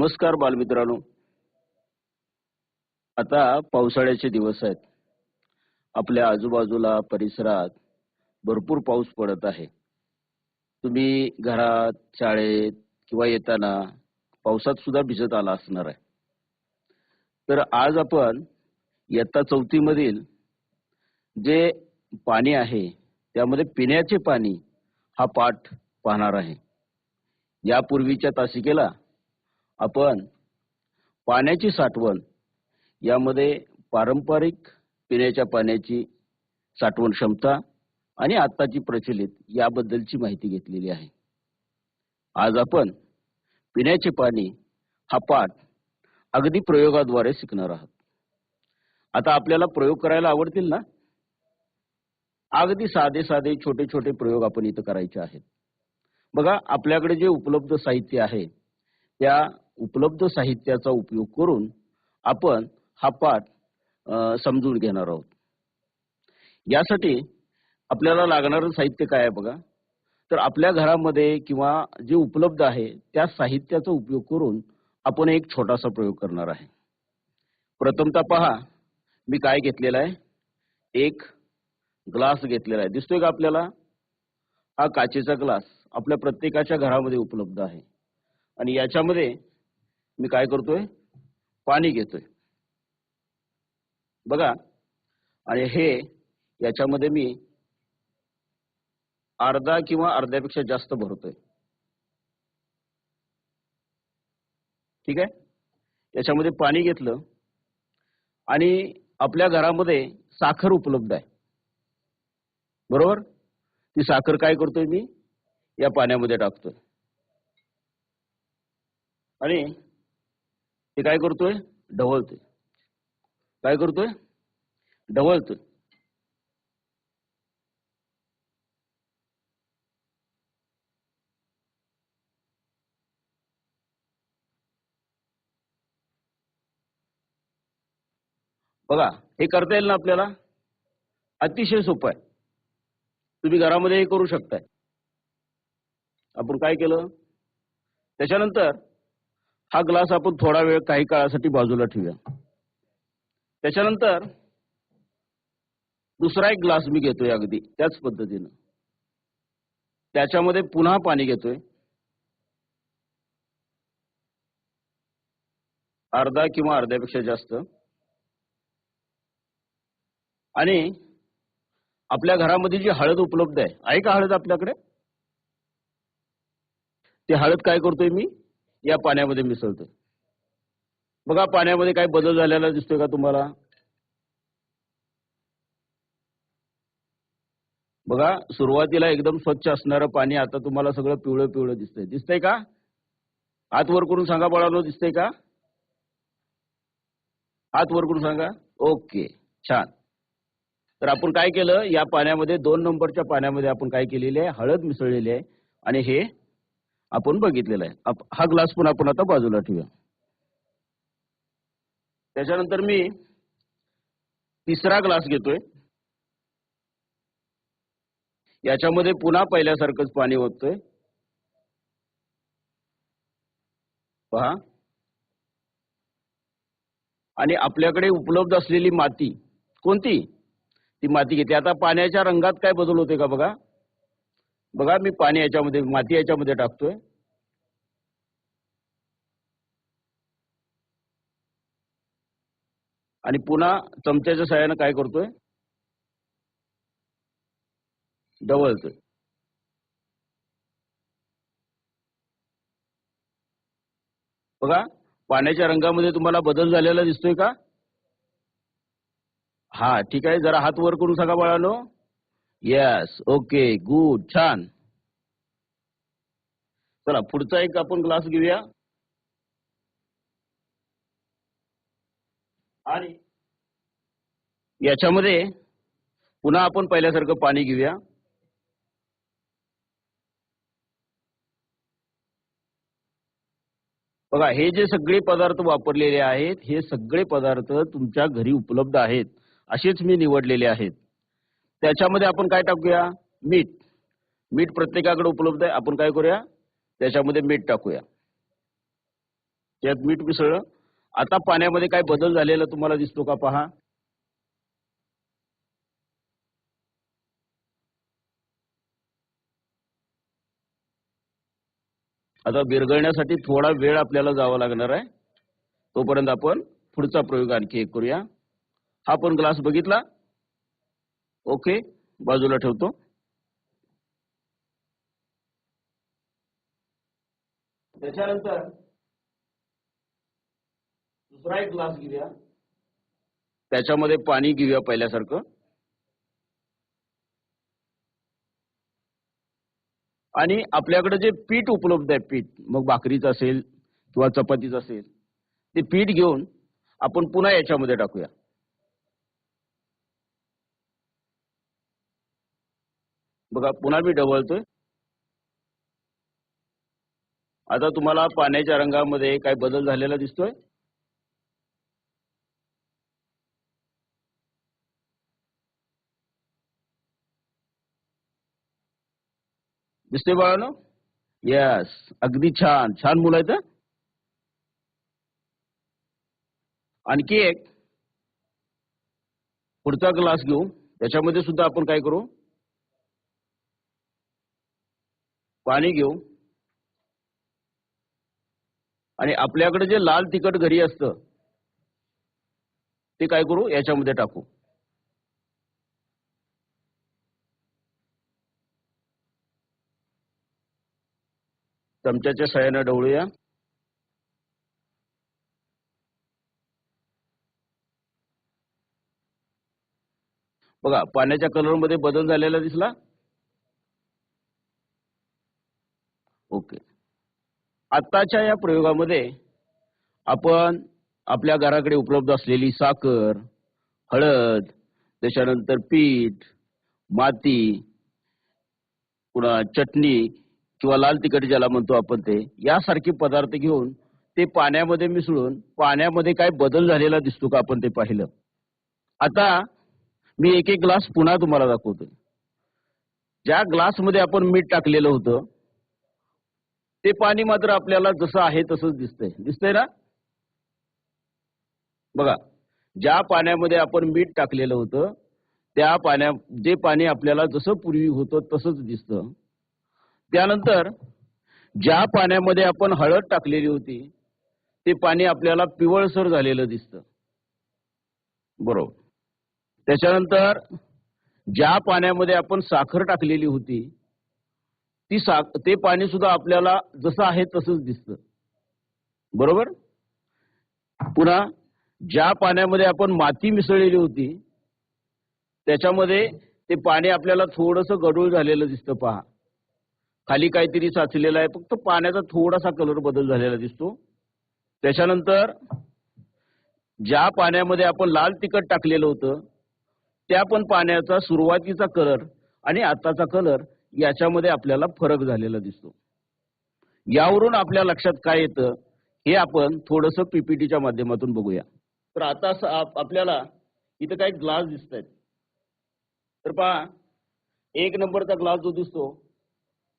नमस्कार बालमित्रांनो. आता पावसाळ्याचे दिवस आहेत. आपल्या आजूबाजूला परिसरात भरपूर पाऊस पडत आहे. तुम्ही घरात शाळेत किंवा येताना पावसात सुद्धा भिजत आला असणार आहे. तर आज आपण इयत्ता चौथी मधील जे पाणी आहे त्यामध्ये पिण्याचे पाणी हा पाठ पाहणार आहे. यापूर्वीच्या तासिकेला आपण पाण्याची साठवण यामध्ये पारंपरिक पिण्याच्या पाण्याची साठवण क्षमता आणि आत्ताची प्रचलित याबद्दलची माहिती घेतलेली आहे. आज आपण पिण्याचे पाणी हा पाठ अगदी प्रयोगाद्वारे शिकणार आहात. आता आपल्याला प्रयोग करायला आवडतील ना? अगदी साधे साधे छोटे छोटे प्रयोग आपण इथं करायचे आहेत. बघा आपल्याकडे जे उपलब्ध साहित्य आहे त्या उपलब्ध साहित्याचा उपयोग करून आपण हा पाठ समजून घेणार आहोत. यासाठी आपल्याला लागणारं साहित्य काय आहे बघा? तर आपल्या घरामध्ये किंवा जे उपलब्ध आहे त्या साहित्याचा उपयोग करून आपण एक छोटासा प्रयोग करणार आहे. प्रथमतः पहा मी काय घेतलेला आहे? एक ग्लास घेतलेला आहे. दिसतोय का आपल्याला? हा काचेचा ग्लास आपल्या प्रत्येकाच्या घरामध्ये उपलब्ध आहे. आणि याच्यामध्ये मी काय करतोय? पाणी घेतोय. बघा आणि हे याच्यामध्ये मी अर्धा किंवा अर्ध्यापेक्षा जास्त भरतोय. ठीक आहे? याच्यामध्ये पाणी घेतलं आणि आपल्या घरामध्ये साखर उपलब्ध आहे. बरोबर? ती साखर काय करतोय मी? या पाण्यामध्ये टाकतोय. आणि ते काय करतोय? ढवळतोय. काय करतोय? ढवळतोय. बघा हे करता येईल ना आपल्याला? अतिशय सोपं आहे. तुम्ही घरामध्ये हे करू शकताय. आपण काय केलं? त्याच्यानंतर हा ग्लास आपण थोडा वेळ काही काळासाठी बाजूला ठेवूया. त्याच्यानंतर दुसरा एक ग्लास मी घेतोय अगदी त्याच पद्धतीनं. त्याच्यामध्ये पुन्हा पाणी घेतोय. अर्धा किंवा अर्ध्यापेक्षा जास्त. आणि आपल्या घरामध्ये जी हळद उपलब्ध आहे आहे का हळद आपल्याकडे? ती हळद काय करतोय मी? या पाण्यामध्ये मिसळतोय. बघा पाण्यामध्ये काय बदल झालेला दिसतोय का तुम्हाला? बघा सुरुवातीला एकदम स्वच्छ असणारं पाणी आता तुम्हाला सगळं पिवळं पिवळं दिसतंय. दिसतंय का? हात वर करून सांगा बाळांनो दिसतंय का? हात वर करून सांगा. ओके छान. तर आपण काय केलं? या पाण्यामध्ये दोन नंबरच्या पाण्यामध्ये आपण काय केलेले आहे? हळद मिसळलेली आहे. आणि हे आपण बघितलेला आहे. हा ग्लास पण आपण आता बाजूला ठेवूया. त्याच्यानंतर मी तिसरा ग्लास घेतोय. याच्यामध्ये पुन्हा पहिल्यासारखंच पाणी ओततोय. पहा. आणि आपल्याकडे उपलब्ध असलेली माती कोणती? ती माती घेते आता पाण्याच्या रंगात काय बदल होते का बघा? बघा मी पाणी याच्यामध्ये माती याच्यामध्ये टाकतोय. आणि पुन्हा चमच्याच्या सहाय्यानं काय करतोय? ढवळतोय. बघा पाण्याच्या रंगामध्ये तुम्हाला बदल झालेला दिसतोय का? हा ठीक आहे. जरा हात वर करून सांगा बाळानो. यस ओके गुड छान. चला पुढचा एक आपण ग्लास घेऊया. आणि याच्यामध्ये पुन्हा आपण पहिल्यासारखं पाणी घेऊया. बघा हे जे सगळे पदार्थ वापरलेले आहेत हे सगळे पदार्थ तुमच्या घरी उपलब्ध आहेत. असेच मी निवडलेले आहेत. त्याच्यामध्ये आपण काय टाकूया? मीठ. मीठ प्रत्येकाकडे उपलब्ध आहे. आपण काय करूया? त्याच्यामध्ये मीठ टाकूया. त्यात मीठ मिसळलं. आता पाण्यामध्ये काय बदल झालेला तुम्हाला दिसतो का पहा. आता विरघळण्यासाठी थोडा वेळ आपल्याला जावा लागणार आहे. तोपर्यंत आपण पुढचा प्रयोग आणखी एक करूया. हा पण ग्लास बघितला? ओके बाजूला ठेवतो. त्याच्यानंतर दुसरा एक ग्लास घेऊया. त्याच्यामध्ये पाणी घेऊया पहिल्यासारखं. आणि आपल्याकडे जे पीठ उपलब्ध आहे पीठ मग भाकरीचं असेल किंवा चपातीचं असेल ते पीठ घेऊन आपण पुन्हा याच्यामध्ये टाकूया. बघा पुन्हा मी ढवळतोय. आता तुम्हाला पाण्याच्या रंगामध्ये काय बदल झालेला दिसतोय? दिसते बाळानो? यस अगदी छान. छान मुलं आहेत आणखी एक पुढचा ग्लास घेऊ. त्याच्यामध्ये सुद्धा आपण काय करू? पाणी घेऊ आणि आपल्याकडे जे लाल तिखट घरी असतं ते काय करू? याच्यामध्ये टाकू. चमच्याच्या सहाय्याने ढवळूया. बघा पाण्याच्या कलरमध्ये बदल झालेला दिसला ओके आत्ताच्या या प्रयोगामध्ये आपण आपल्या घराकडे उपलब्ध असलेली साखर हळद त्याच्यानंतर पीठ माती पुन्हा चटणी किंवा लाल तिखट ज्याला म्हणतो आपण ते यासारखे पदार्थ घेऊन ते पाण्यामध्ये मिसळून पाण्यामध्ये काय बदल झालेला दिसतो का आपण ते पाहिलं. आता मी एक एक ग्लास पुन्हा तुम्हाला दाखवतो ज्या ग्लासमध्ये आपण मीठ टाकलेलं होतं ते पाणी मात्र आपल्याला जसं आहे तसंच दिसतंय. दिसतंय ना? बघा ज्या पाण्यामध्ये आपण मीठ टाकलेलं होतं त्या पाण्या जे पाणी आपल्याला जसं पूर्वी होतं तसंच दिसतं. त्यानंतर ज्या पाण्यामध्ये आपण हळद टाकलेली होती ते पाणी आपल्याला पिवळसर झालेलं दिसतं. बरोबर. त्याच्यानंतर ज्या पाण्यामध्ये आपण साखर टाकलेली होती ती सा ते पाणी सुद्धा आपल्याला जसं आहे तसंच दिसतं. बरोबर? पुन्हा ज्या पाण्यामध्ये आपण माती मिसळलेली होती त्याच्यामध्ये ते पाणी आपल्याला थोडस गडूळ झालेलं दिसतं पहा. खाली काहीतरी साचलेलं आहे फक्त पाण्याचा थोडासा कलर बदल झालेला दिसतो. त्याच्यानंतर ज्या पाण्यामध्ये आपण लाल तिखट टाकलेलं होतं त्या पण पाण्याचा सुरुवातीचा कलर आणि आताचा कलर याच्यामध्ये आपल्याला फरक झालेला दिसतो. यावरून आपल्या लक्षात काय येतं हे आपण थोडस पीपीटीच्या माध्यमातून बघूया. तर आता आपल्याला इथं काही ग्लास दिसत आहेत तर पहा एक नंबरचा ग्लास जो दिसतो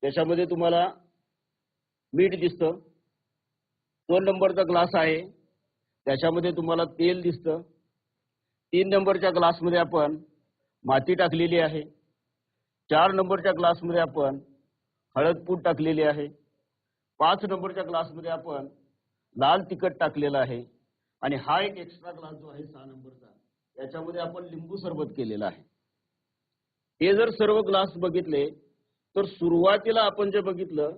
त्याच्यामध्ये तुम्हाला मीठ दिसतं. दोन नंबरचा ग्लास आहे त्याच्यामध्ये तुम्हाला तेल दिसतं. तीन नंबरच्या ग्लासमध्ये आपण माती टाकलेली आहे. चार नंबरच्या ग्लासमध्ये आपण हळदपूड टाकलेली आहे. पाच नंबरच्या ग्लासमध्ये आपण लाल तिखट टाकलेलं आहे. आणि हा एक एक्स्ट्रा ग्लास जो आहे सहा नंबरचा याच्यामध्ये आपण लिंबू सरबत केलेला आहे. हे जर सर्व ग्लास बघितले तर सुरुवातीला आपण जे बघितलं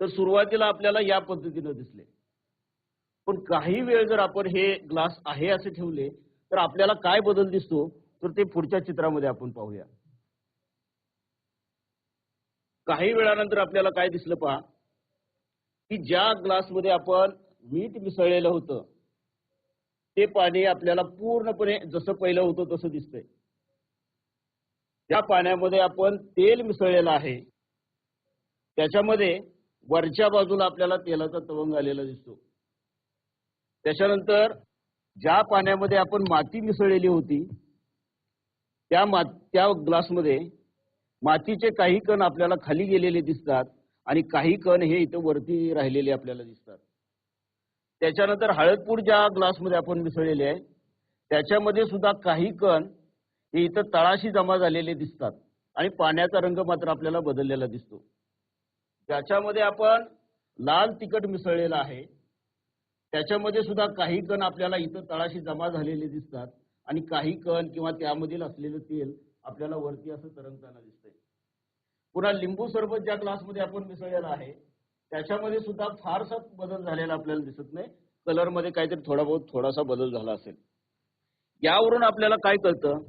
तर सुरुवातीला आपल्याला या पद्धतीनं दिसले. पण काही वेळ जर आपण हे ग्लास आहे असे ठेवले तर आपल्याला काय बदल दिसतो तर ते पुढच्या चित्रामध्ये आपण पाहूया. काही वेळानंतर आपल्याला काय दिसलं पहा? की ज्या ग्लासमध्ये आपण मीठ मिसळलेलं होतं ते पाणी आपल्याला पूर्णपणे जसं पहिलं होतं तसं दिसतंय. त्या पाण्यामध्ये आपण तेल मिसळलेलं आहे त्याच्यामध्ये वरच्या बाजूला आपल्याला तेलाचा तवंग आलेला दिसतो. त्याच्यानंतर ज्या पाण्यामध्ये आपण माती मिसळलेली होती त्या मा त्या ग्लासमध्ये मातीचे काही कण आपल्याला खाली गेलेले दिसतात आणि काही कण हे इथं वरती राहिलेले आपल्याला दिसतात. त्याच्यानंतर हळदपूर ज्या ग्लासमध्ये आपण मिसळलेले आहे त्याच्यामध्ये सुद्धा काही कण हे इथं तळाशी जमा झालेले दिसतात आणि पाण्याचा रंग मात्र आपल्याला बदललेला दिसतो. त्याच्यामध्ये आपण लाल तिखट मिसळलेला आहे त्याच्यामध्ये सुद्धा काही कण आपल्याला इथं तळाशी जमा झालेले दिसतात आणि काही कण किंवा त्यामधील असलेलं तेल आपल्याला वरती असं तरंगताना दिसतंय. पुन्हा लिंबू सरबत ज्या क्लासमध्ये आपण मिसळलेला आहे त्याच्यामध्ये सुद्धा फारसा बदल झालेला आपल्याला दिसत नाही. कलरमध्ये काहीतरी थोडा बहुत थोडासा बदल झाला असेल. यावरून आपल्याला काय कळतं?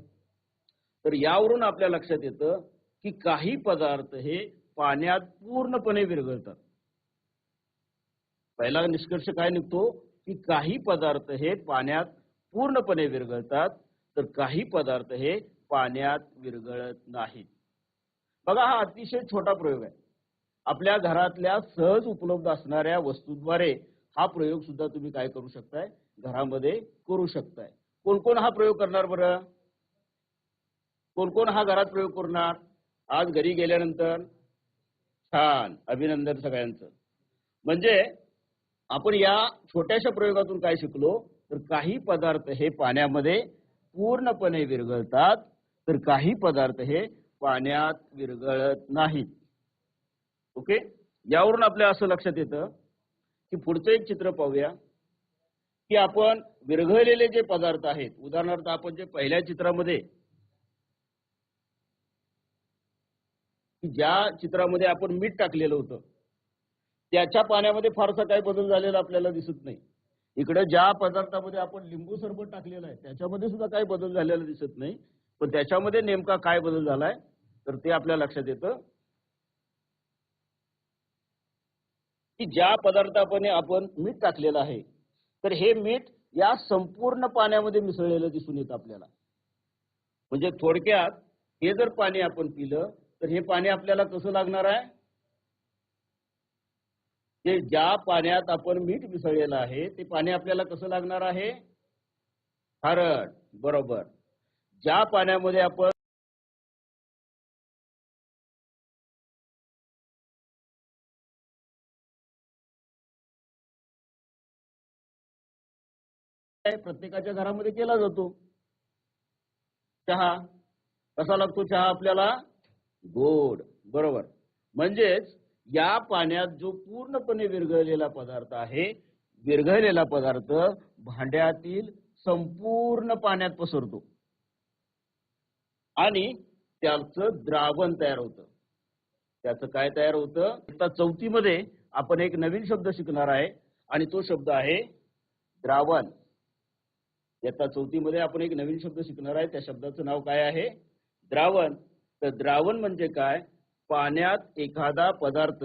तर यावरून आपल्या लक्षात येतं की काही पदार्थ हे पाण्यात पूर्णपणे विरघळतात. पहिला निष्कर्ष काय निघतो? की काही पदार्थ हे पाण्यात पूर्णपणे विरघळतात. तर काही पदार्थ हे पाण्यात विरघळत नाहीत. बघा हा अतिशय छोटा प्रयोग आहे. आपल्या घरातल्या सहज उपलब्ध असणाऱ्या वस्तूद्वारे हा प्रयोग सुद्धा तुम्ही काय करू शकताय? घरामध्ये करू शकताय. कोण कोण हा प्रयोग करणार बरं? कोण कोण हा घरात प्रयोग करणार? आज घरी गेल्यानंतर? छान अभिनंदन सगळ्यांचं. म्हणजे आपण या छोट्याशा प्रयोगातून काय शिकलो? तर काही पदार्थ हे पाण्यामध्ये पूर्णपणे विरघळतात तर काही पदार्थ हे पाण्यात विरघळत नाहीत. ओके यावरून आपल्या असं लक्षात येतं की पुढचं एक चित्र पाहूया. की आपण विरघळलेले जे पदार्थ आहेत उदाहरणार्थ आपण जे पहिल्या चित्रामध्ये ज्या चित्रामध्ये आपण मीठ टाकलेलं होतं त्याच्या पाण्यामध्ये फारसा काही बदल झालेला आपल्याला दिसत नाही. इकडे ज्या पदार्थामध्ये आपण लिंबू सरबत टाकलेलं आहे त्याच्यामध्ये सुद्धा काही बदल झालेला दिसत नाही. पण त्याच्यामध्ये नेमका काय बदल झालाय तर ते आपल्या लक्षात येतं. की ज्या पदार्थापणे आपण मीठ टाकलेलं आहे तर हे मीठ या संपूर्ण पाण्यामध्ये मिसळलेलं दिसून येतं आपल्याला. म्हणजे थोडक्यात हे जर पाणी आपण पिलं तर हे पाणी आपल्याला कसं लागणार आहे? ते ज्या पाण्यात आपण मीठ मिसळलेलं आहे ते पाणी आपल्याला कसं लागणार आहे? खारट बरोबर. ज्या पाण्यामध्ये आपण प्रत्येकाच्या घरामध्ये केला जातो. चहा. कसा लागतो चहा आपल्याला? गोड. बरोबर. म्हणजेच या पाण्यात जो पूर्णपणे विरघळलेला पदार्थ आहे विरघळलेला पदार्थ भांड्यातील संपूर्ण पाण्यात पसरतो. आणि त्याच द्रावण तयार होतं. त्याचं काय तयार होतं? आता चौथीमध्ये आपण एक नवीन शब्द शिकणार आहे आणि तो शब्द आहे द्रावण. आता चौथीमध्ये आपण एक नवीन शब्द शिकणार आहे. त्या शब्दाचं नाव काय आहे? द्रावण. तर द्रावण म्हणजे काय? पाण्यात एखादा पदार्थ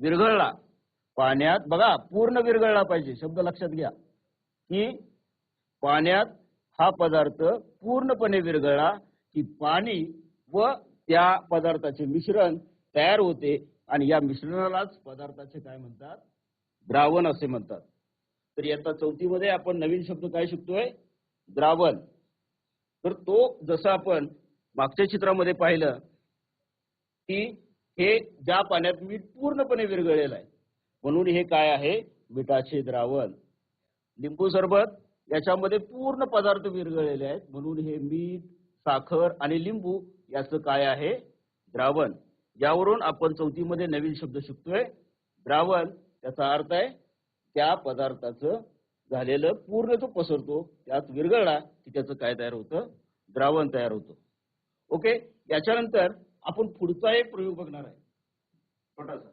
विरघळला. पाण्यात बघा पूर्ण विरघळला पाहिजे. शब्द लक्षात घ्या. की पाण्यात हा पदार्थ पूर्णपणे विरघळला की पाणी व त्या पदार्थाचे मिश्रण तयार होते आणि या मिश्रणालाच पदार्थाचे काय म्हणतात? द्रावण असे म्हणतात. तर इयत्ता चौथीमध्ये आपण नवीन शब्द काय शिकतोय? द्रावण. तर तो जसं आपण मागच्या चित्रामध्ये पाहिलं की हे ज्या पाण्यात मीठ पूर्णपणे विरघळलेलं आहे. म्हणून हे काय आहे? मिठाचे द्रावण. लिंबू सरबत याच्यामध्ये पूर्ण पदार्थ विरघळलेले आहेत. म्हणून हे मीठ साखर आणि लिंबू याचं काय आहे? द्रावण. यावरून आपण चौथीमध्ये नवीन शब्द शिकतोय. द्रावण त्याचा अर्थ आहे त्या पदार्थाचं झालेलं पूर्ण तो पसरतो त्यात विरघळला की त्याचं काय तयार होतं? द्रावण तयार होतं. ओके? याच्यानंतर आपण पुढचा एक प्रयोग बघणार आहे. छोटासा.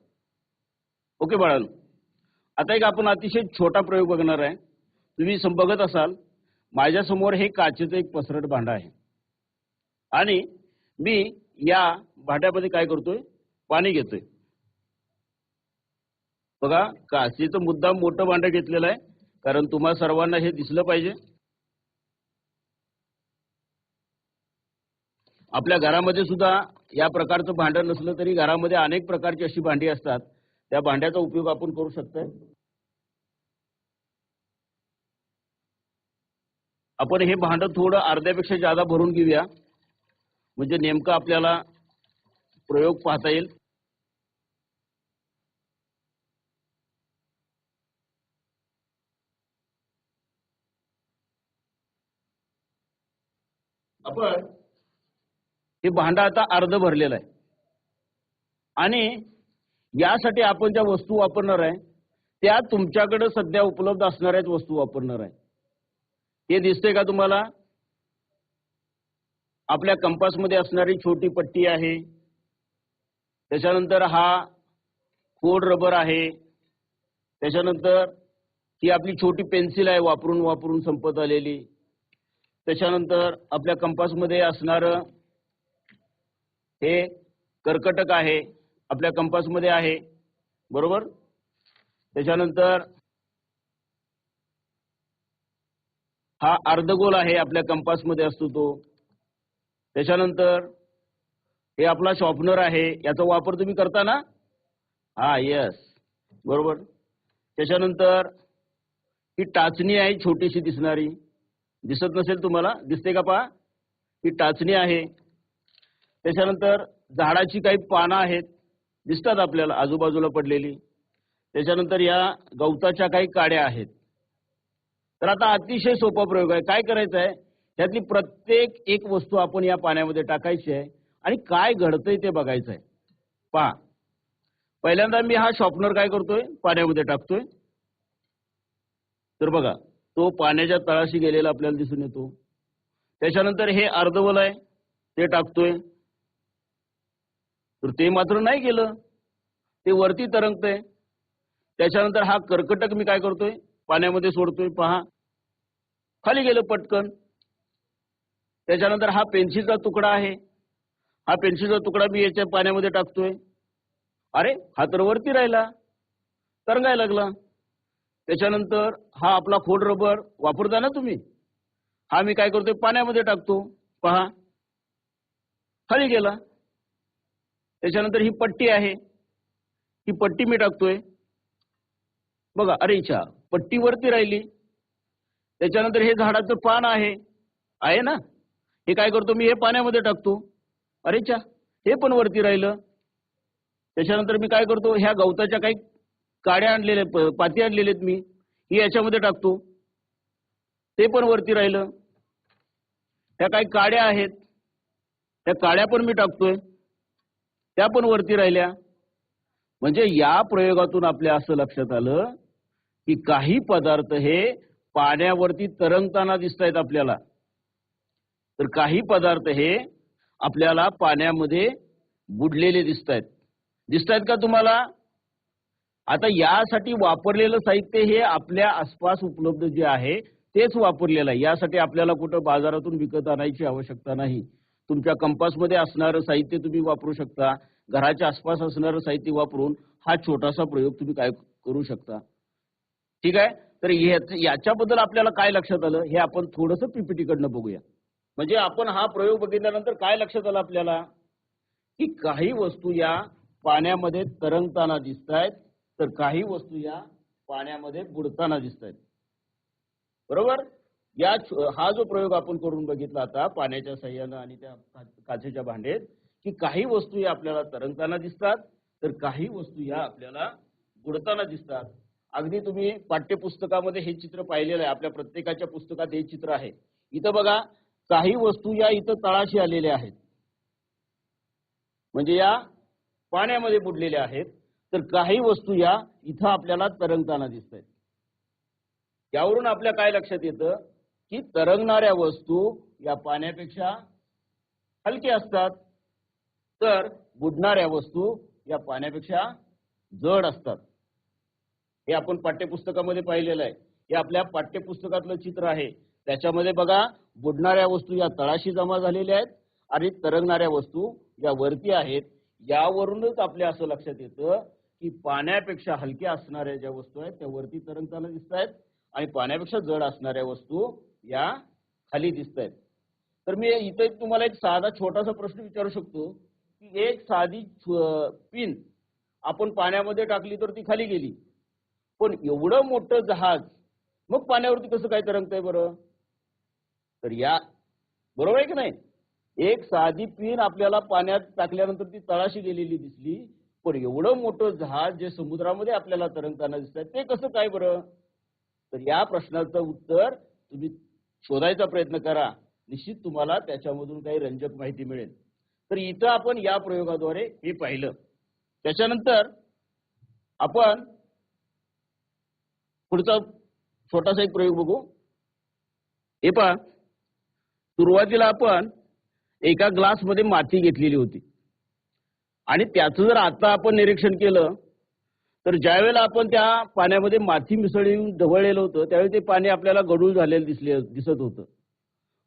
ओके बाळांनो? आता एक आपण अतिशय छोटा प्रयोग बघणार आहे. तुम्ही बघत असाल. माझ्यासमोर हे काचेचं एक पसरट भांडं आहे. आणि मी या भांड्यामध्ये काय करतोय? पाणी घेतोय. बघा काशीचं मुद्दाम मोठं भांडं घेतलेलं आहे. कारण तुम्हा सर्वांना हे दिसलं पाहिजे. आपल्या घरामध्ये सुद्धा या प्रकारचं भांडं नसलं तरी घरामध्ये अनेक प्रकारची अशी भांडी असतात. त्या भांड्याचा उपयोग आपण करू शकतोय. आपण हे भांडं थोडं अर्ध्यापेक्षा जादा भरून घेऊया. म्हणजे नेमका आपल्याला प्रयोग पाहता येईल. आपण हे भांडा आता अर्ध भरलेलं आहे. आणि यासाठी आपण ज्या वस्तू वापरणार आहे त्या तुमच्याकडे सध्या उपलब्ध असणाऱ्याच वस्तू वापरणार आहे. हे दिसतंय का तुम्हाला? आपल्या कंपासमध्ये असणारी छोटी पट्टी आहे. त्याच्यानंतर हा कोड रबर आहे. त्याच्यानंतर ही आपली छोटी पेन्सिल आहे वापरून वापरून संपत आलेली. त्याच्यानंतर आपल्या कंपासमध्ये असणारं हे कर्कटक आहे. आपल्या कंपासमध्ये आहे. बरोबर? त्याच्यानंतर हा अर्धगोल आहे आपल्या कंपासमध्ये असतो तो. त्याच्यानंतर हे आपला शॉपनर आहे याचा वापर तुम्ही करता ना? हा येस बरोबर? त्याच्यानंतर ही टाचणी आहे छोटीशी दिसणारी. दिसत नसेल तुम्हाला? दिसते का पहा? ही टाचणी आहे. त्याच्यानंतर झाडाची काही पानं आहेत. दिसतात आपल्याला आजूबाजूला पडलेली. त्याच्यानंतर या गवताच्या काही काड्या आहेत. तर आता अतिशय सोपा प्रयोग आहे. काय करायचं आहे त्यातली प्रत्येक एक वस्तू आपण या पाण्यामध्ये टाकायची आहे. आणि काय घडतंय ते बघायचं आहे. पहा. पहिल्यांदा मी हा शॉपनर काय करतोय? पाण्यामध्ये टाकतोय. तर बघा तो पाण्याच्या तळाशी गेलेला आपल्याला दिसून येतो. त्याच्यानंतर हे अर्धवल आहे. ते टाकतोय. तर ते मात्र नाही गेलं. ते वरती तरंगतंय. त्याच्यानंतर हा कर्कटक मी काय करतोय? पाण्यामध्ये सोडतोय. पहा. खाली गेलं पटकन. त्याच्यानंतर हा पेन्सिलचा तुकडा आहे. हा पेन्सिलचा तुकडा मी याच्या पाण्यामध्ये टाकतोय. अरे हा तर वरती राहिला. तरंगायला लागला. त्याच्यानंतर हा आपला खोड रबर वापरता ना तुम्ही? हा मी काय करतोय? पाण्यामध्ये टाकतो. पहा. खाली गेला. त्याच्यानंतर ही पट्टी आहे. ही पट्टी मी टाकतोय. बघा अरे इच्छा. पट्टी वरती राहिली. त्याच्यानंतर हे झाडाचं पान आहे. आहे ना? हे काय करतो? मी हे पाण्यामध्ये टाकतो. अरे इच्छा हे पण वरती राहिलं. त्याच्यानंतर मी काय करतो? ह्या गवताच्या काही काड्या आणलेल्या पाती आणलेल्या आहेत मी. ही याच्यामध्ये टाकतो. ते पण वरती राहिलं. त्या काही काड्या आहेत. त्या काड्या पण मी टाकतोय. त्या पण वरती राहिल्या. म्हणजे या प्रयोगातून आपल्या असं लक्षात आलं की काही पदार्थ हे पाण्यावरती तरंगताना दिसत आहेत आपल्याला. तर काही पदार्थ हे आपल्याला पाण्यामध्ये बुडलेले दिसत आहेत दिसत आहेत का तुम्हाला? आता यासाठी वापरलेलं साहित्य हे आपल्या आसपास उपलब्ध जे आहे तेच वापरलेलं आहे. यासाठी आपल्याला कुठं बाजारातून विकत आणायची आवश्यकता नाही. तुमच्या कंपासमध्ये असणारं साहित्य तुम्ही वापरू शकता. घराच्या आसपास असणारं साहित्य वापरून हा छोटासा प्रयोग तुम्ही काय करू शकता. ठीक आहे? तर याच्याबद्दल आपल्याला काय लक्षात आलं हे आपण थोडंसं पीपीटी कडनं बघूया. म्हणजे आपण हा प्रयोग बघितल्यानंतर काय लक्षात आलं आपल्याला? की काही वस्तू या पाण्यामध्ये तरंगताना दिसत आहेत तर काही वस्तू या पाण्यामध्ये बुडताना दिसत आहेत बरोबर? या हा जो प्रयोग आपण करून बघितला आता पाण्याच्या सह्यानं आणि त्या काचेच्या भांडेत की काही वस्तू या आपल्याला तरंगताना दिसतात तर काही वस्तू या आपल्याला बुडताना दिसतात. अगदी तुम्ही पाठ्यपुस्तकामध्ये हे चित्र पाहिलेलं आहे आपल्या प्रत्येकाच्या पुस्तकात हे चित्र आहे. इथं बघा काही वस्तू या इथं तळाशी आलेल्या आहेत. म्हणजे या पाण्यामध्ये बुडलेल्या आहेत. तर काही वस्तू या इथं आपल्याला तरंगताना दिसत आहेत यावरून आपल्या काय लक्षात येतं? की तरंगणाऱ्या वस्तू या पाण्यापेक्षा हलक्या असतात. तर बुडणाऱ्या वस्तू या पाण्यापेक्षा जड असतात. हे आपण पाठ्यपुस्तकामध्ये पाहिलेलं आहे. हे आपल्या पाठ्यपुस्तकातलं चित्र आहे. त्याच्यामध्ये बघा बुडणाऱ्या वस्तू या तळाशी जमा झालेल्या आहेत आणि तरंगणाऱ्या वस्तू या वरती आहेत. यावरूनच आपल्या असं लक्षात येतं की पाण्यापेक्षा हलक्या असणाऱ्या ज्या वस्तू आहेत त्या वरती तरंगताना दिसत आहेत आणि पाण्यापेक्षा जड असणाऱ्या वस्तू या खाली दिसत आहेत. तर मी इथे तुम्हाला एक साधा छोटासा प्रश्न विचारू शकतो की एक साधी पिन आपण पाण्यामध्ये टाकली तर ती खाली गेली. पण एवढं मोठं जहाज मग पाण्यावरती कसं काय तरंगतंय बरं? तर या बरोबर आहे की नाही? एक साधी पिन आपल्याला पाण्यात टाकल्यानंतर ती तळाशी गेलेली दिसली पण एवढं मोठं जहाज जे समुद्रामध्ये आपल्याला तरंगताना दिसत ते कसं काय बरं? तर या प्रश्नाचं उत्तर तुम्ही शोधायचा प्रयत्न करा. निश्चित तुम्हाला त्याच्यामधून काही रंजक माहिती मिळेल. तर इथं आपण या प्रयोगाद्वारे हे पाहिलं. त्याच्यानंतर आपण पुढचा छोटासा एक प्रयोग बघू. हे पहा. सुरुवातीला आपण एका ग्लासमध्ये माती घेतलेली होती. आणि त्याचं जर आता आपण निरीक्षण केलं तर ज्यावेळेला आपण त्या पाण्यामध्ये माती मिसळून ढवळलेलं होतं त्यावेळी ते पाणी आपल्याला गडूळ झालेलं दिसले दिसत होतं.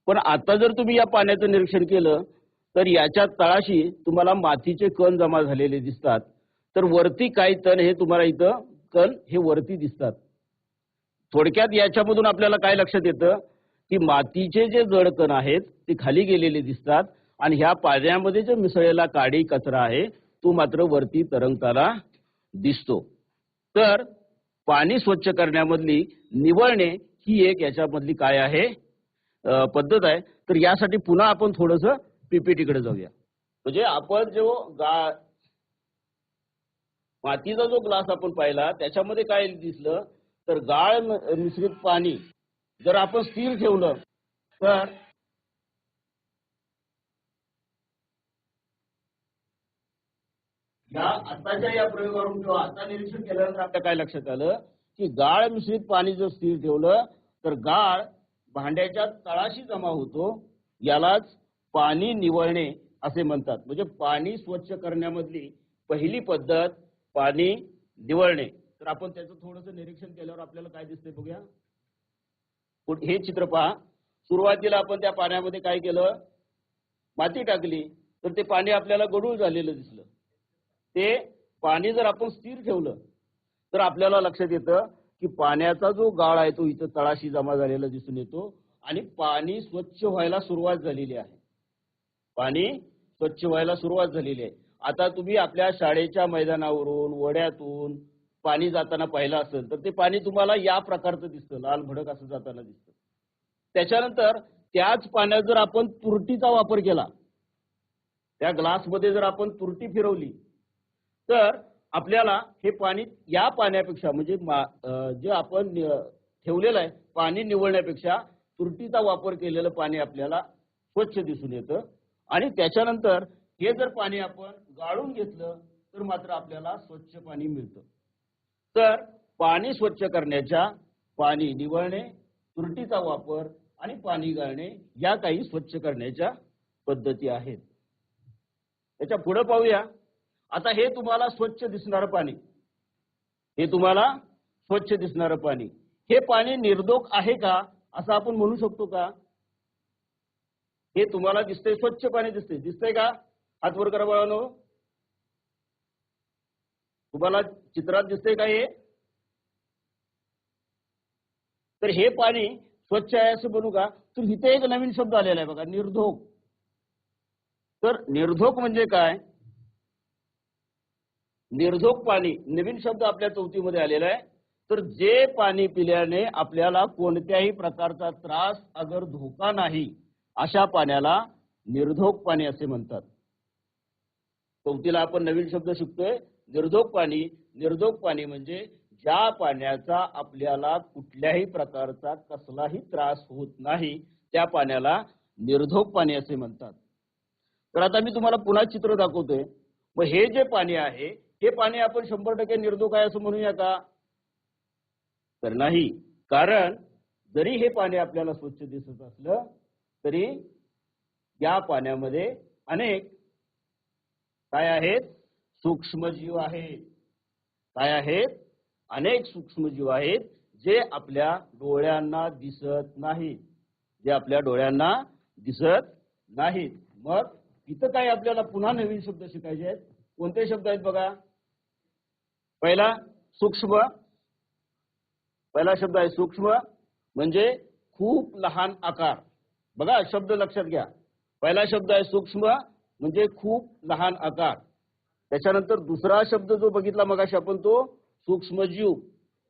पण आता जर तुम्ही या पाण्याचं निरीक्षण केलं तर याच्या तळाशी तुम्हाला मातीचे कण जमा झालेले दिसतात. तर वरती काही तण हे तुम्हाला इथं कण हे वरती दिसतात. थोडक्यात याच्यामधून आपल्याला काय लक्षात येतं? की मातीचे जे जड कण आहेत ते खाली गेलेले दिसतात आणि ह्या पाण्यामध्ये जो मिसळलेला काडी कचरा आहे तो मात्र वरती तरंगताना दिसतो. तर पाणी स्वच्छ करण्यामधली निवळणे ही एक याच्यामधली काय आहे? पद्धत आहे. तर यासाठी पुन्हा आपण थोडस पीपीटीकडे जाऊया. म्हणजे आपण जो गा मातीचा जो ग्लास आपण पाहिला त्याच्यामध्ये काय दिसलं? तर गाळ मिश्रित पाणी जर आपण स्थिर ठेवलं तर या आताच्या या प्रयोगावरून किंवा आता निरीक्षण केल्यानंतर आपल्या काय लक्षात आलं? की गाळ मिश्रित पाणी जर स्थिर ठेवलं तर गाळ भांड्याच्या तळाशी जमा होतो. यालाच पाणी निवळणे असे म्हणतात. म्हणजे पाणी स्वच्छ करण्यामधली पहिली पद्धत पाणी निवळणे. तर आपण त्याचं थोडंसं निरीक्षण केल्यावर आपल्याला काय दिसतंय बघूया? हे चित्र पहा. सुरुवातीला आपण त्या पाण्यामध्ये काय केलं? माती टाकली. तर ते पाणी आपल्याला गडूळ झालेलं दिसलं. ते पाणी जर आपण स्थिर ठेवलं तर आपल्याला लक्षात येतं की पाण्याचा जो गाळ आहे तो इथं तळाशी जमा झालेला दिसून येतो आणि पाणी स्वच्छ व्हायला सुरुवात झालेली आहे. पाणी स्वच्छ व्हायला सुरुवात झालेली आहे. आता तुम्ही आपल्या शाळेच्या मैदानावरून वड्यातून पाणी जाताना पाहिलं असेल तर ते पाणी तुम्हाला या प्रकारचं दिसतं लाल भडक असं जाताना दिसतं. त्याच्यानंतर त्याच पाण्यात जर आपण तुरटीचा वापर केला त्या ग्लासमध्ये जर आपण तुरटी फिरवली तर आपल्याला हे पाणी या पाण्यापेक्षा म्हणजे जे आपण ठेवलेलं आहे पाणी निवडण्यापेक्षा तुरटीचा वापर केलेलं पाणी आपल्याला स्वच्छ दिसून येतं. आणि त्याच्यानंतर हे जर पाणी आपण गाळून घेतलं तर मात्र आपल्याला स्वच्छ पाणी मिळतं. तर पाणी स्वच्छ करण्याच्या पाणी निवळणे तुरटीचा वापर आणि पाणी गाळणे या काही स्वच्छ करण्याच्या पद्धती आहेत. त्याच्या पुढे पाहूया. आता हे तुम्हाला स्वच्छ दिसणारं पाणी. हे तुम्हाला स्वच्छ दिसणारं पाणी. हे पाणी निर्दोष आहे का? असं आपण म्हणू शकतो का? हे तुम्हाला दिसतंय स्वच्छ पाणी दिसतंय. दिसतंय का? हात वर करा बाळानो. तुम्हाला चित्रात दिसतंय का हे? तर हे पाणी स्वच्छ आहे असं बनू का? तर इथे एक नवीन शब्द आलेला आहे बघा निर्धोक. तर निर्धोक म्हणजे काय? निर्धोक पाणी नवीन शब्द आपल्या चौथीमध्ये आलेला आहे. तर जे पाणी पिल्याने आपल्याला कोणत्याही प्रकारचा त्रास अगर धोका नाही अशा पाण्याला निर्धोक पाणी असे म्हणतात. चौथीला आपण नवीन शब्द शिकतोय. निर्धोक पाणी निर्धोक पाणी म्हणजे ज्या पाण्याचा आपल्याला कुठल्याही प्रकारचा कसलाही त्रास होत नाही त्या पाण्याला निर्धोक पाणी असे म्हणतात. तर आता मी तुम्हाला पुन्हा चित्र दाखवतोय. मग हे जे पाणी आहे हे पाणी आपण शंभर टक्के निर्धोक आहे असं म्हणूया का? तर नाही. कारण जरी हे पाणी आपल्याला स्वच्छ दिसत असलं तरी या पाण्यामध्ये अनेक काय आहेत? सूक्ष्मजीव आहेत. काय आहेत? अनेक सूक्ष्मजीव आहेत जे आपल्या डोळ्यांना दिसत नाहीत. जे आपल्या डोळ्यांना दिसत नाहीत. मग इथं काय आपल्याला पुन्हा नवीन शब्द शिकायचे आहेत? कोणते शब्द आहेत बघा? पहिला सूक्ष्म. पहिला शब्द आहे सूक्ष्म म्हणजे खूप लहान आकार. बघा शब्द लक्षात घ्या. पहिला शब्द आहे सूक्ष्म म्हणजे खूप लहान आकार. त्याच्यानंतर दुसरा शब्द जो बघितला मगाशी आपण तो सूक्ष्मजीव.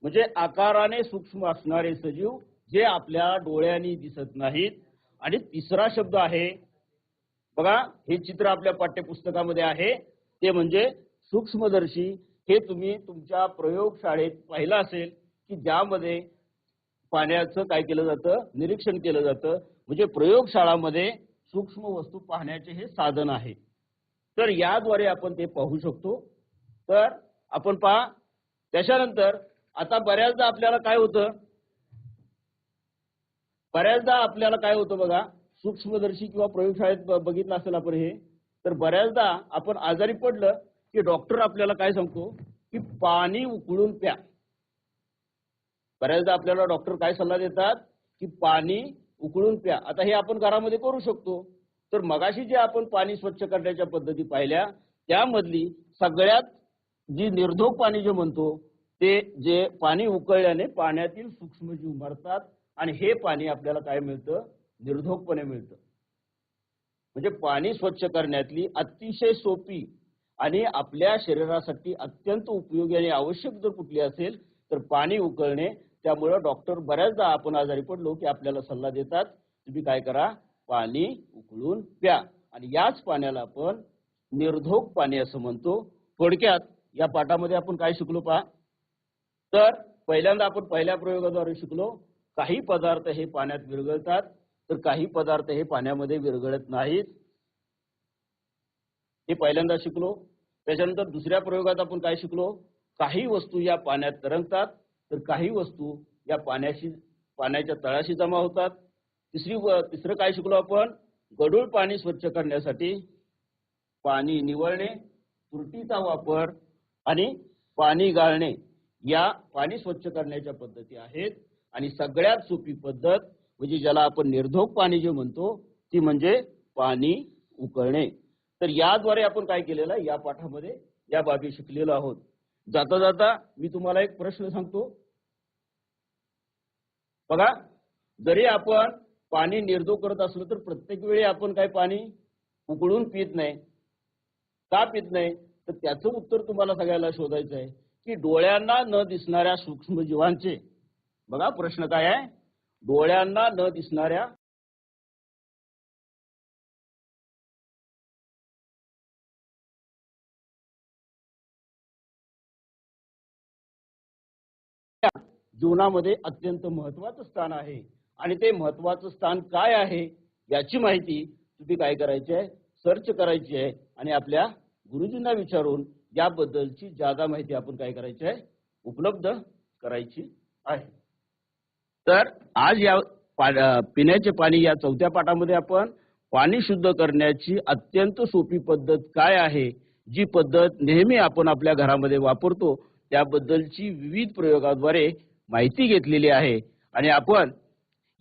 म्हणजे आकाराने सूक्ष्म असणारे सजीव जे आपल्या डोळ्यांनी दिसत नाहीत. आणि तिसरा शब्द आहे बघा हे चित्र आपल्या पाठ्यपुस्तकामध्ये आहे. ते म्हणजे सूक्ष्मदर्शी. हे तुम्ही तुमच्या प्रयोगशाळेत पाहिलं असेल की ज्यामध्ये पाण्याचं काय केलं जातं? निरीक्षण केलं जातं. म्हणजे प्रयोगशाळामध्ये सूक्ष्म वस्तू पाहण्याचे हे साधन आहे. तर याद्वारे आपण ते पाहू शकतो. तर आपण पहा त्याच्यानंतर आता बऱ्याचदा आपल्याला काय होतं? बऱ्याचदा आपल्याला काय होतं बघा सूक्ष्मदर्शी किंवा प्रयोगशाळेत बघितलं असेल आपण हे तर बऱ्याचदा आपण आजारी पडलं की डॉक्टर आपल्याला काय सांगतो? की पाणी उकळून प्या. बऱ्याचदा आपल्याला डॉक्टर काय सल्ला देतात? की पाणी उकळून प्या. आता हे आपण घरामध्ये करू शकतो. तर मगाशी जे आपण पाणी स्वच्छ करण्याच्या पद्धती पाहिल्या त्यामधली सगळ्यात जी निर्धोक पाणी जे म्हणतो ते जे पाणी उकळल्याने पाण्यातील सूक्ष्मजीव मरतात आणि हे पाणी आपल्याला काय मिळतं? निर्धोकपणे मिळतं. म्हणजे पाणी स्वच्छ करण्यातली अतिशय सोपी आणि आपल्या शरीरासाठी अत्यंत उपयोगी आणि आवश्यक जर कुठली असेल तर पाणी उकळणे त्यामुळं डॉक्टर बऱ्याचदा आपण आजारी पडलो की आपल्याला सल्ला देतात तुम्ही काय करा पाणी उकळून प्या. आणि याच पाण्याला आपण निर्धोक पाणी असं म्हणतो. थोडक्यात या पाठामध्ये आपण काय शिकलो पहा? तर पहिल्यांदा आपण पहिल्या प्रयोगाद्वारे शिकलो काही पदार्थ हे पाण्यात विरघळतात तर काही पदार्थ हे पाण्यामध्ये विरघळत नाहीत. हे पहिल्यांदा शिकलो. त्याच्यानंतर दुसऱ्या प्रयोगात आपण काय शिकलो? काही वस्तू या पाण्यात तरंगतात तर काही वस्तू या पाण्याशी पाण्याच्या तळाशी जमा होतात. तिसरी तिसरं काय शिकलो आपण? गढूळ पाणी स्वच्छ करण्यासाठी. पाणी निवळणे तुरटीचा वापर आणि पाणी गाळणे या पाणी स्वच्छ करण्याच्या पद्धती आहेत. आणि सगळ्यात सोपी पद्धत म्हणजे ज्याला आपण निर्धोक पाणी जे म्हणतो ती म्हणजे पाणी उकळणे. तर याद्वारे आपण काय केलेलं या पाठामध्ये या बाबी शिकलेलो आहोत. जाता जाता मी तुम्हाला एक प्रश्न सांगतो. बघा जरी आपण पाणी निर्धोक करत असलो तर प्रत्येक वेळी आपण काय पाणी उकळून पित नाही का पित नाही? तर त्याचं उत्तर तुम्हाला सगळ्याला शोधायचं आहे की डोळ्यांना न दिसणाऱ्या सूक्ष्मजीवांचे बघा प्रश्न काय आहे? डोळ्यांना न दिसणाऱ्या जीवनामध्ये अत्यंत महत्वाचं स्थान आहे. आणि ते महत्वाचं स्थान काय आहे याची माहिती तुम्ही काय करायची आहे? सर्च करायची आहे आणि आपल्या गुरुजींना विचारून याबद्दलची जादा माहिती आपण काय करायची आहे? उपलब्ध करायची आहे. तर आज या पा- पिण्याचे पाणी या चौथ्या पाठामध्ये आपण पाणी शुद्ध करण्याची अत्यंत सोपी पद्धत काय आहे? जी पद्धत नेहमी आपण आपल्या घरामध्ये वापरतो त्याबद्दलची विविध प्रयोगाद्वारे माहिती घेतलेली आहे. आणि आपण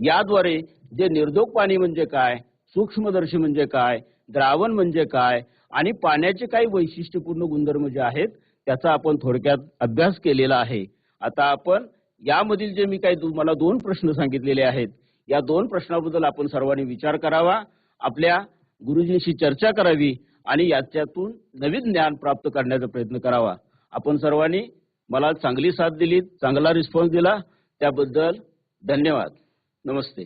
याद्वारे जे निर्धोक पाणी म्हणजे काय सूक्ष्मदर्शी म्हणजे काय द्रावण म्हणजे काय आणि पाण्याचे काही वैशिष्ट्यपूर्ण गुणधर्म जे आहेत त्याचा आपण थोडक्यात अभ्यास केलेला आहे. आता आपण यामधील जे मी काही तुम्हाला दोन प्रश्न सांगितलेले आहेत या दोन प्रश्नाबद्दल आपण सर्वांनी विचार करावा आपल्या गुरुजींशी चर्चा करावी आणि याच्यातून नवीन ज्ञान प्राप्त करण्याचा प्रयत्न करावा. आपण सर्वांनी मला चांगली साथ दिली चांगला रिस्पॉन्स दिला त्याबद्दल धन्यवाद. नमस्ते.